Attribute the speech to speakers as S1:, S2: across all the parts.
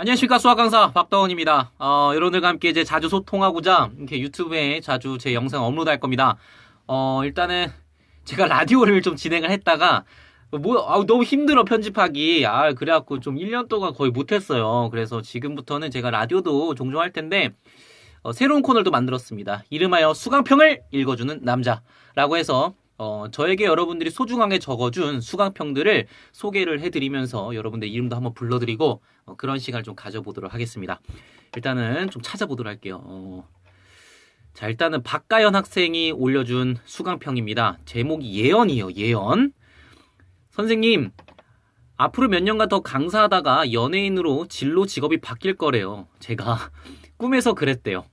S1: 안녕하십니까 수학 강사 박다원입니다. 어, 여러분들과 함께 이제 자주 소통하고자 이렇게 유튜브에 자주 제 영상 업로드할 겁니다. 어, 일단은 제가 라디오를 좀 진행을 했다가 뭐 아우, 너무 힘들어 편집하기. 아 그래갖고 좀 1년 동안 거의 못했어요. 그래서 지금부터는 제가 라디오도 종종 할 텐데 어, 새로운 코너를 만들었습니다. 이름하여 수강평을 읽어주는 남자라고 해서 어, 저에게 여러분들이 소중하게 적어준 수강평들을 소개를 해드리면서 여러분들 이름도 한번 불러드리고 어, 그런 시간을 좀 가져보도록 하겠습니다. 일단은 좀 찾아보도록 할게요. 어, 자, 일단은 박가연 학생이 올려준 수강평입니다. 제목이 예언이에요, 예언. 선생님, 앞으로 몇 년간 더 강사하다가 연예인으로 진로 직업이 바뀔 거래요. 제가 꿈에서 그랬대요.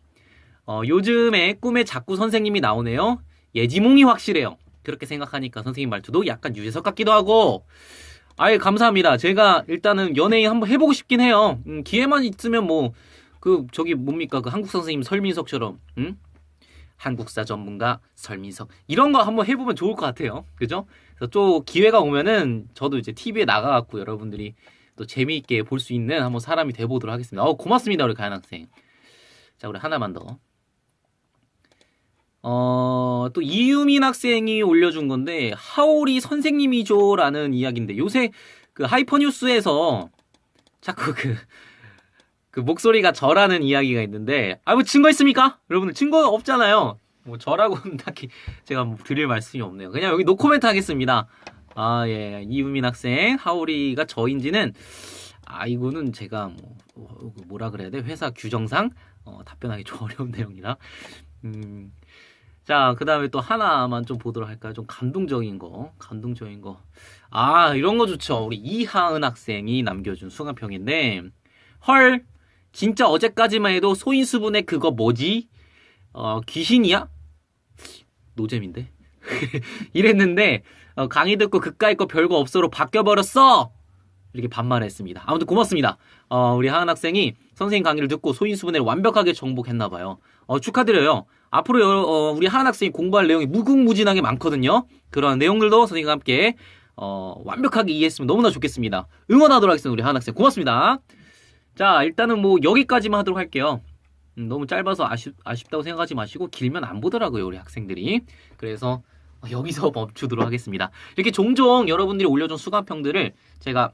S1: 어, 요즘에 꿈에 자꾸 선생님이 나오네요. 예지몽이 확실해요. 그렇게 생각하니까 선생님 말투도 약간 유재석 같기도 하고. 아예 감사합니다. 제가 일단은 연예인 한번 해보고 싶긴 해요. 음, 기회만 있으면 뭐, 그, 저기 뭡니까? 그 한국 선생님 설민석처럼, 응? 한국사 전문가 설민석. 이런 거 한번 해보면 좋을 것 같아요. 그죠? 그래서 또 기회가 오면은 저도 이제 TV에 나가갖고 여러분들이 또 재미있게 볼 수 있는 한번 사람이 돼보도록 하겠습니다. 어, 고맙습니다. 우리 가연 학생. 자, 우리 하나만 더. 어, 또 이유민 학생이 올려준 건데, 하오리 선생님이죠라는 이야기인데, 요새 그 하이퍼뉴스에서 자꾸 그, 그 목소리가 저라는 이야기가 있는데, 아, 뭐 증거 있습니까? 여러분들 증거 없잖아요. 뭐 저라고는 딱히 제가 뭐 드릴 말씀이 없네요. 그냥 여기 노코멘트 하겠습니다. 아, 예. 이유민 학생, 하오리가 저인지는, 아, 이거는 제가 뭐, 어, 뭐라 그래야 돼? 회사 규정상, 어, 답변하기 좀 어려운 내용이라. 음, 자, 그 다음에 또 하나만 좀 보도록 할까요? 좀 감동적인 거, 감동적인 거. 아, 이런 거 좋죠. 우리 이하은 학생이 남겨준 수강평인데, 헐, 진짜 어제까지만 해도 소인수분의 그거 뭐지? 어, 귀신이야? 노잼인데? 이랬는데, 어, 강의 듣고 그까이 거 별거 없어로 바뀌어버렸어! 이렇게 반말했습니다. 아무튼 고맙습니다. 어, 우리 하은 학생이 선생님 강의를 듣고 소인수분해를 완벽하게 정복했나 봐요. 어, 축하드려요. 앞으로 여- 어, 우리 하은 학생이 공부할 내용이 무궁무진하게 많거든요. 그런 내용들도 선생님과 함께 어, 완벽하게 이해했으면 너무나 좋겠습니다. 응원하도록 하겠습니다. 우리 하은 학생. 고맙습니다. 자, 일단은 뭐 여기까지만 하도록 할게요. 음, 너무 짧아서 아쉽, 아쉽다고 생각하지 마시고 길면 안 보더라고요, 우리 학생들이. 그래서 어, 여기서 멈추도록 하겠습니다. 이렇게 종종 여러분들이 올려준 수강평들을 제가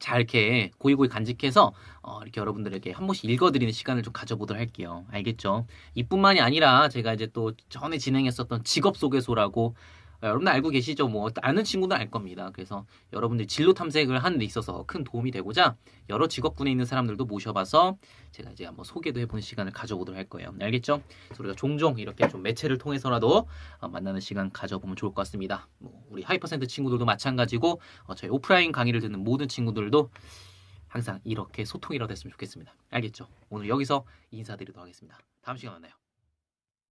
S1: 잘 이렇게 고이고이 간직해서 어, 이렇게 여러분들에게 한 번씩 읽어드리는 시간을 좀 가져보도록 할게요. 알겠죠? 이뿐만이 아니라 제가 이제 또 전에 진행했었던 직업 소개소라고 어, 여러분들 알고 계시죠? 뭐 아는 친구도 알 겁니다. 그래서 여러분들 진로 탐색을 하는 데 있어서 큰 도움이 되고자 여러 직업군에 있는 사람들도 모셔봐서 제가 이제 한번 소개도 해보는 시간을 가져보도록 할 거예요. 알겠죠? 우리가 종종 이렇게 좀 매체를 통해서라도 어, 만나는 시간 가져보면 좋을 것 같습니다. 뭐 우리 하이퍼센트 친구들도 마찬가지고 어, 저희 오프라인 강의를 듣는 모든 친구들도 항상 이렇게 소통이라도 됐으면 좋겠습니다. 알겠죠? 오늘 여기서 인사드리도록 하겠습니다. 다음 시간에 만나요.